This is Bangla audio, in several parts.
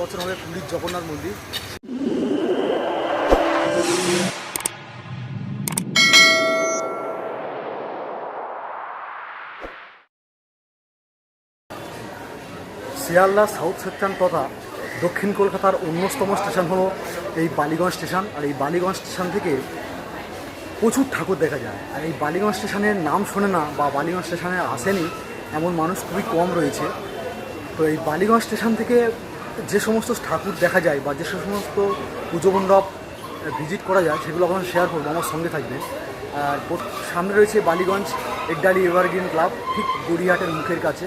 বছর হবে পুরীর জগন্নাথ মন্দির। শিয়ালদা সাউথ সেকশন তথা দক্ষিণ কলকাতার অন্যতম স্টেশন হলো এই বালিগঞ্জ স্টেশন। আর এই বালিগঞ্জ স্টেশন থেকে প্রচুর ঠাকুর দেখা যায়। আর এই বালিগঞ্জ স্টেশনের নাম শোনে না বা বালিগঞ্জ স্টেশনে আসেনি এমন মানুষ খুবই কম রয়েছে। তো এই বালিগঞ্জ স্টেশন থেকে যে সমস্ত ঠাকুর দেখা যায় বা যে সমস্ত পুজো মণ্ডপ ভিজিট করা যায়, সেগুলো আপনার শেয়ার করব, আমার সঙ্গে থাকবে। আর সামনে রয়েছে বালিগঞ্জ একডালি এভারগ্রিন ক্লাব ঠিক গড়িয়াহাটের মুখের কাছে।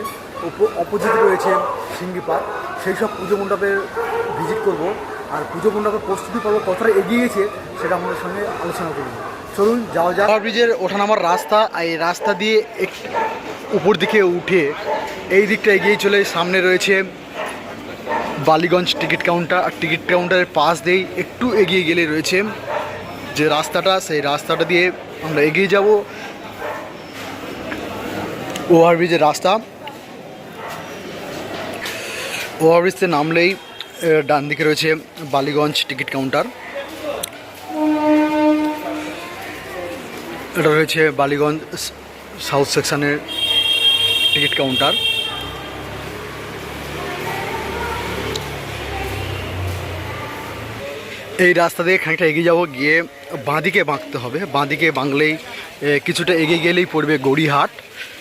অপোজিটে রয়েছে সিঙ্গি পার্ক সেই সব পুজো মণ্ডপে ভিজিট করব। আর পুজো মণ্ডপের প্রস্তুতি পর্ব কতটা এগিয়ে গেছে, সেটা আমাদের সঙ্গে আলোচনা করব। চলুন, যাওয়া যাক। ব্রিজের ওঠানামার রাস্তা এই রাস্তা দিয়ে উপর দিকে উঠে এই দিকটা এগিয়ে চলে, সামনে রয়েছে বালিগঞ্জ টিকিট কাউন্টার, আর টিকিট কাউন্টারের পাশ দিয়েই একটু এগিয়ে গেলে রয়েছে যে রাস্তাটা, সেই রাস্তাটা দিয়ে আমরা এগিয়ে যাব। ওভারব্রিজের রাস্তা। ওভারব্রিজে নামলেই ডান দিকে রয়েছে বালিগঞ্জ টিকিট কাউন্টার। এটা রয়েছে বালিগঞ্জ সাউথ সেকশনের টিকিট কাউন্টার। এই রাস্তা দিয়ে খানিকটা এগিয়ে যাব গিয়ে বাঁদিকে বাঁকতে হবে। বাঁদিকে বাংলেই এ, কিছুটা এগিয়ে গেলেই পড়বে গড়িহাট।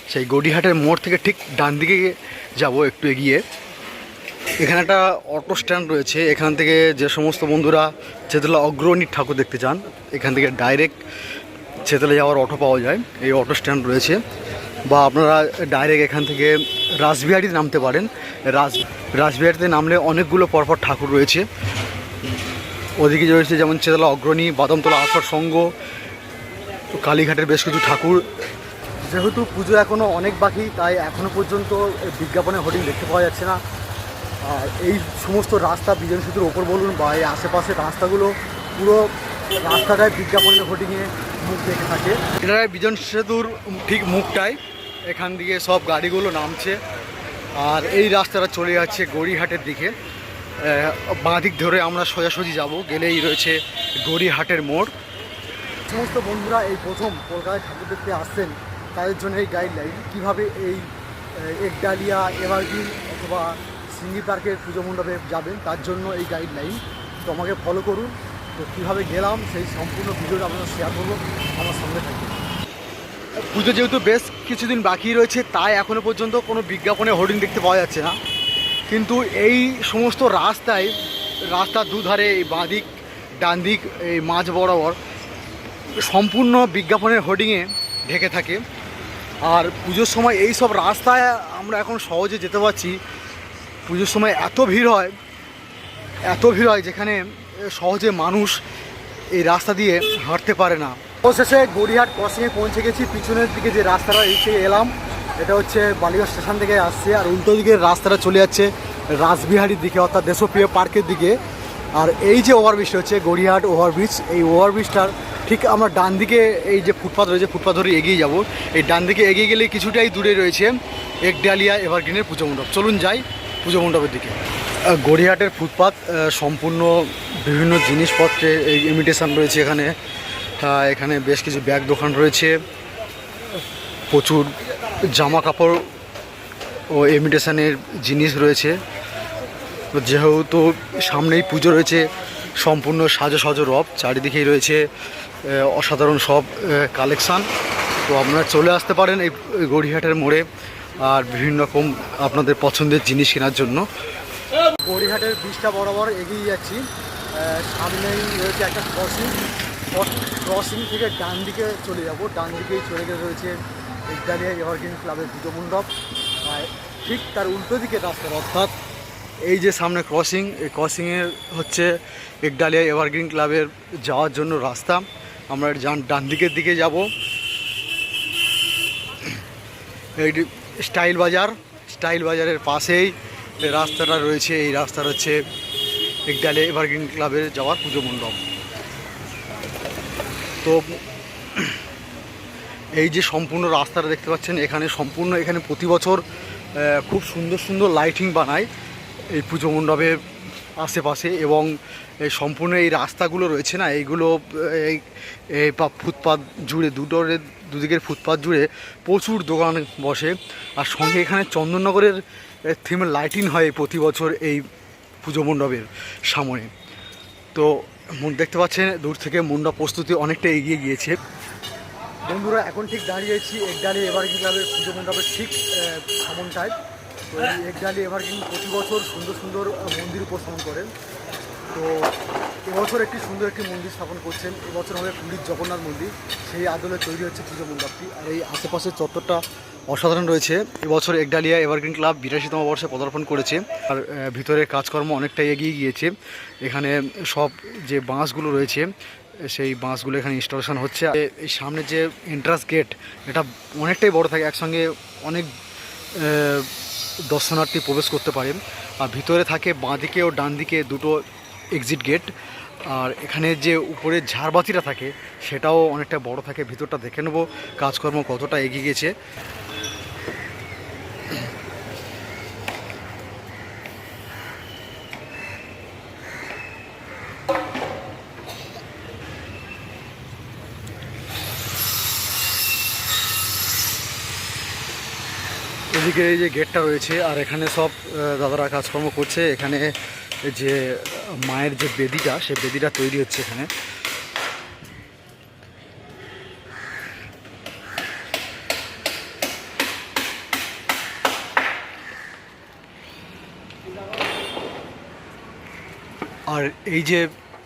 সেই গড়িহাটের মোড় থেকে ঠিক ডান দিকে যাব একটু এগিয়ে। এখানে একটা অটো স্ট্যান্ড রয়েছে। এখান থেকে যে সমস্ত বন্ধুরা চেতলা অগ্রণী ঠাকুর দেখতে চান এখান থেকে ডাইরেক্ট চেতলে যাওয়ার অটো পাওয়া যায়। এই অটো স্ট্যান্ড রয়েছে। বা আপনারা ডাইরেক্ট এখান থেকে রাসবিহারিতে নামতে পারেন। রাস রাসবিহারিতে নামলে অনেকগুলো পরপর ঠাকুর রয়েছে। ওদিকে রয়েছে যেমন চেতলা অগ্রণী, বাদামতলা আসার সঙ্গ কালীঘাটের বেশ কিছু ঠাকুর। যেহেতু পুজো এখনও অনেক বাকি, তাই এখনও পর্যন্ত বিজ্ঞাপনে হোর্ডিং দেখতে পাওয়া যাচ্ছে না। আর এই সমস্ত রাস্তা বিজন সেতুর ওপর বলুন বা এই আশেপাশের রাস্তাগুলো, পুরো রাস্তাটায় বিজ্ঞাপনের হোর্ডিংয়ে মুখ দেখে থাকে। এটা বিজন সেতুর ঠিক মুখটায় এখান থেকে সব গাড়িগুলো নামছে। আর এই রাস্তাটা চলে যাচ্ছে গড়িহাটের দিকে। বাঁ দিক ধরে আমরা সোজাসুজি যাব। গেলেই রয়েছে গড়িহাটের মোড়। সমস্ত বন্ধুরা এই প্রথম কলকাতায় ঠাকুর দেখতে আসছেন তাদের জন্য এই গাইডলাইন কীভাবে এই আহ, একডালিয়া এভারগ্রিন অথবা সিঙ্গি পার্কের পুজো মণ্ডপে যাবেন তার জন্য এই গাইডলাইন তো আমাকে ফলো করুন। তো কীভাবে গেলাম সেই সম্পূর্ণ ভিডিওটা আপনারা শেয়ার করব। আমার সঙ্গে থাকবে পুজো যেহেতু বেশ কিছুদিন বাকি রয়েছে তাই এখনও পর্যন্ত কোনো বিজ্ঞাপনে হোর্ডিং দেখতে পাওয়া যাচ্ছে না। কিন্তু এই সমস্ত রাস্তায় রাস্তার দুধারে এই বাঁদিক ডান দিক, এই মাঝ বরাবর সম্পূর্ণ বিজ্ঞাপনের হোর্ডিংয়ে ঢেকে থাকে। আর পুজোর সময় এই সব রাস্তায় আমরা এখন সহজে যেতে পারছি। পুজোর সময় এত ভিড় হয়, এত ভিড় হয় যেখানে সহজে মানুষ এই রাস্তা দিয়ে হাঁটতে পারে না। অবশেষে গড়িয়াহাট ক্রসিংয়ে পৌঁছে গেছি, পিছনের দিকে যে রাস্তাটা এসে এলাম। এটা হচ্ছে বালিগঞ্জ স্টেশন থেকে আসছে আর উল্টো দিকের রাস্তাটা চলে যাচ্ছে রাসবিহারির দিকে, অর্থাৎ দেশপ্রিয় পার্কের দিকে। আর এই যে ওভারব্রিজটা হচ্ছে গড়িয়াহাট ওভারব্রিজ, এই ওভারব্রিজটার ঠিক আমরা ডান দিকে এই যে ফুটপাথ রয়েছে ফুটপাথ ধরে এগিয়ে যাব। এই ডান দিকে এগিয়ে গেলে কিছুটাই দূরে রয়েছে একডালিয়া এভারগ্রিনের পুজো মণ্ডপ। চলুন যাই পুজো মণ্ডপের দিকে। গড়িয়াহাটের ফুটপাথ সম্পূর্ণ বিভিন্ন জিনিসপত্রের এই ইমিটেশন রয়েছে এখানে। এখানে বেশ কিছু ব্যাগ দোকান রয়েছে। প্রচুর জামা কাপড় ও ইমিটেশনের জিনিস রয়েছে। যেহেতু সামনেই পুজো রয়েছে, সম্পূর্ণ সাজো সাজো রব, চারিদিকেই রয়েছে অসাধারণ সব কালেকশান তো আপনারা চলে আসতে পারেন এই গড়িহাটের মোড়ে আর বিভিন্ন রকম আপনাদের পছন্দের জিনিস কেনার জন্য। গড়িহাটের ব্রিজটা বরাবর এগিয়ে যাচ্ছি। সামনেই রয়েছে একটা ক্রসিং ক্রসিং থেকে ডান দিকে চলে যাব। ডান দিকেই চলে গেলে রয়েছে একডালিয়া এভারগ্রিন ক্লাবের পুজো মণ্ডপ। ঠিক তার উল্টো দিকে রাস্তা অর্থাৎ এই যে সামনে ক্রসিং এই ক্রসিংয়ের হচ্ছে একডালিয়া এভারগ্রিন ক্লাবের যাওয়ার জন্য রাস্তা। আমরা ডান ডান দিকের দিকে যাব। এই স্টাইল বাজার, স্টাইল বাজারের পাশেই রাস্তাটা রয়েছে। এই রাস্তাটা হচ্ছে একডালিয়া এভারগ্রিন ক্লাবের যাওয়ার পুজো মণ্ডপ। তো এই যে সম্পূর্ণ রাস্তাটা দেখতে পাচ্ছেন, এখানে সম্পূর্ণ, এখানে প্রতি বছর খুব সুন্দর সুন্দর লাইটিং বানায় এই পুজো মণ্ডপে আশেপাশে এবং এই সম্পূর্ণ এই রাস্তাগুলো রয়েছে না, এইগুলো, এই ফুটপাত জুড়ে, দুটোর, দুদিকের ফুটপাত জুড়ে প্রচুর দোকান বসে। আর সঙ্গে এখানে চন্দননগরের থিমের লাইটিং হয় প্রতি বছর এই পুজো মণ্ডপের সামনে। তো দেখতে পাচ্ছেন, দূর থেকে মণ্ডপ প্রস্তুতি অনেকটা এগিয়ে গিয়েছে। বন্ধুরা, এখন ঠিক দাঁড়িয়েছি একডালি এভারগ্রিন ক্লাবের পুজো মণ্ডপের ঠিক সামনটায়। তো এই একডালি এভারগ্রিন প্রতি বছর সুন্দর সুন্দর মন্দির উপস্থাপন করেন। তো এবছর একটি সুন্দর একটি মন্দির স্থাপন করছেন। এবছর হবে পুরীর জগন্নাথ মন্দির। সেই আদলে তৈরি হচ্ছে পুজো মণ্ডপটি। আর এই আশেপাশের চত্বরটা অসাধারণ রয়েছে। এবছর একডালিয়া এভারগ্রিন ক্লাব বিরাশিতম বর্ষে পদার্পণ করেছে। আর ভিতরে কাজকর্ম অনেকটাই এগিয়ে গিয়েছে। এখানে সব যে বাঁশগুলো রয়েছে সেই বাঁশগুলো এখানে ইনস্টলেশন হচ্ছে। এই সামনে যে এন্ট্রান্স গেট এটা অনেকটাই বড় থাকে, একসঙ্গে অনেক দর্শনার্থী প্রবেশ করতে পারেন আর ভিতরে থাকে বাঁদিকে ও ডান দিকে দুটো এক্সিট গেট আর এখানে যে উপরে ঝাড়বাতিটা থাকে, সেটাও অনেকটা বড় থাকে। ভিতরটা দেখে নেব কাজকর্ম কতটা এগিয়ে গেছে। এদিকে এই যে গেটটা রয়েছে, আর এখানে সব দাদারা কাজকর্ম করছে। এখানে যে মায়ের যে বেদিটা সে বেদিটা তৈরি হচ্ছে এখানে। আর এই যে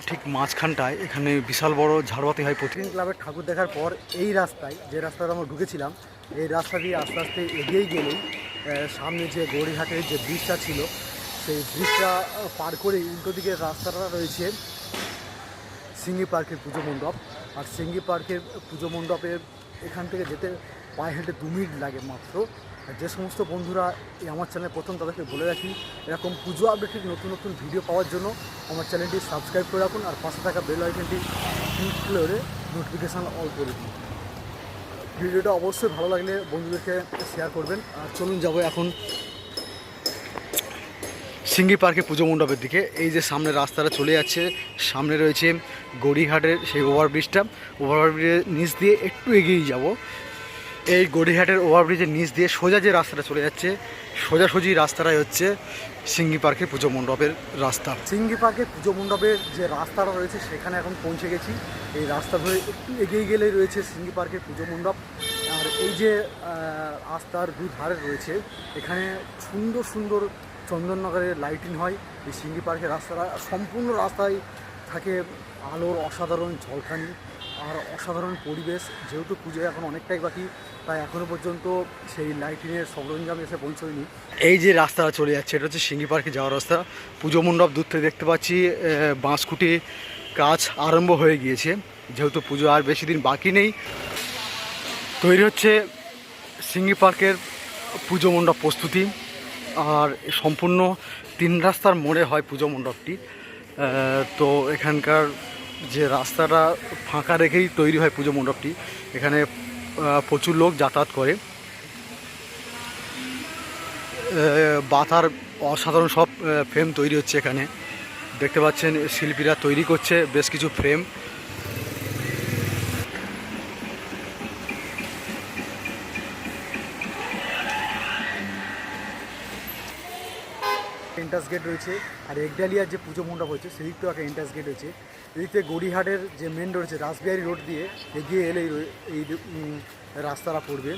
ঠিক মাঝখানটায়, এখানে বিশাল বড় ঝাড়বাতি হয় প্রতিদিন। ক্লাবের ঠাকুর দেখার পর এই রাস্তায়, যে রাস্তাটা আমরা ঢুকেছিলাম এই রাস্তা দিয়ে আস্তে আস্তে এগিয়েই গেলেই সামনে যে গৌরীঘাটের যে ব্রিজটা ছিল, সেই ব্রিজটা পার করেই উল্টো দিকের রাস্তাটা রয়েছে সিঙ্গি পার্কের পুজো মণ্ডপ। আর সিঙ্গি পার্কের পুজো মণ্ডপে এখান থেকে যেতে পায়ে হেঁটে দু মিনিট লাগে মাত্র। আর যে সমস্ত বন্ধুরা এই আমার চ্যানেল প্রথম, তাদেরকে বলে রাখি, এরকম পুজো আপডেটের নতুন নতুন ভিডিও পাওয়ার জন্য আমার চ্যানেলটি সাবস্ক্রাইব করে রাখুন আর পাশে থাকা বেল আইকনটি ক্লিক করে নোটিফিকেশান অল করে দিন। ভিডিওটা অবশ্যই ভালো লাগলে বন্ধুদেরকে শেয়ার করবেন। আর চলুন, যাব এখন সিঙ্গি পার্কে পুজো মণ্ডপের দিকে। এই যে সামনে রাস্তাটা চলে যাচ্ছে, সামনে রয়েছে গড়িঘাটের সেই ওভারব্রিজটা ওভারব্রিজের নিচ দিয়ে একটু এগিয়ে যাব। এই গড়িহাটের ওভারব্রিজের নিচ দিয়ে সোজা যে রাস্তাটা চলে যাচ্ছে সোজাসুজি রাস্তাটাই হচ্ছে সিঙ্গি পার্কের পুজো মণ্ডপের রাস্তা। সিঙ্গি পার্কের পুজো মণ্ডপের যে রাস্তাটা রয়েছে, সেখানে এখন পৌঁছে গেছি। এই রাস্তা ধরে একটু এগিয়ে গেলেই রয়েছে সিঙ্গি পার্কের পুজো মণ্ডপ। আর এই যে রাস্তার দুই ধারে রয়েছে, এখানে সুন্দর সুন্দর চন্দননগরের লাইটিং হয় এই সিঙ্গি পার্কের রাস্তাটা। সম্পূর্ণ রাস্তায় থাকে আলোর অসাধারণ ঝলকানি আর অসাধারণ পরিবেশ। যেহেতু পুজো এখন অনেকটাই বাকি তাই এখনও পর্যন্ত সেই লাইটিংয়ের সরঞ্জাম এসে পৌঁছয়নি। এই যে রাস্তা চলে যাচ্ছে, এটা হচ্ছে সিঙ্গি পার্কে যাওয়ার রাস্তা। পুজো মণ্ডপ দূর থেকে দেখতে পাচ্ছি বাঁশকুটি কাজ আরম্ভ হয়ে গিয়েছে। যেহেতু পুজো আর বেশি দিন বাকি নেই, তৈরি হচ্ছে সিঙ্গি পার্কের পুজো মণ্ডপ প্রস্তুতি। আর সম্পূর্ণ তিন রাস্তার মোড়ে হয় পুজো মণ্ডপটি। তো এখানকার যে রাস্তাটা ফাঁকা রেখেই তৈরি হয় পুজো মণ্ডপটি। এখানে প্রচুর লোক যাতায়াত করে। বাতার অসাধারণ সব ফ্রেম তৈরি হচ্ছে এখানে। দেখতে পাচ্ছেন, শিল্পীরা তৈরি করছে বেশ কিছু ফ্রেম এন্ট্রান্স গেট রয়েছে, আর একডালিয়ার যে পুজো মণ্ডপ হয়েছে থেকে একটা এন্ট্রান্স গেট রয়েছে। এদিক গড়িহাটের যে মেন রয়েছে, রাসবিহারি রোড দিয়ে এগিয়ে এলে এই রাস্তাটা পড়বে।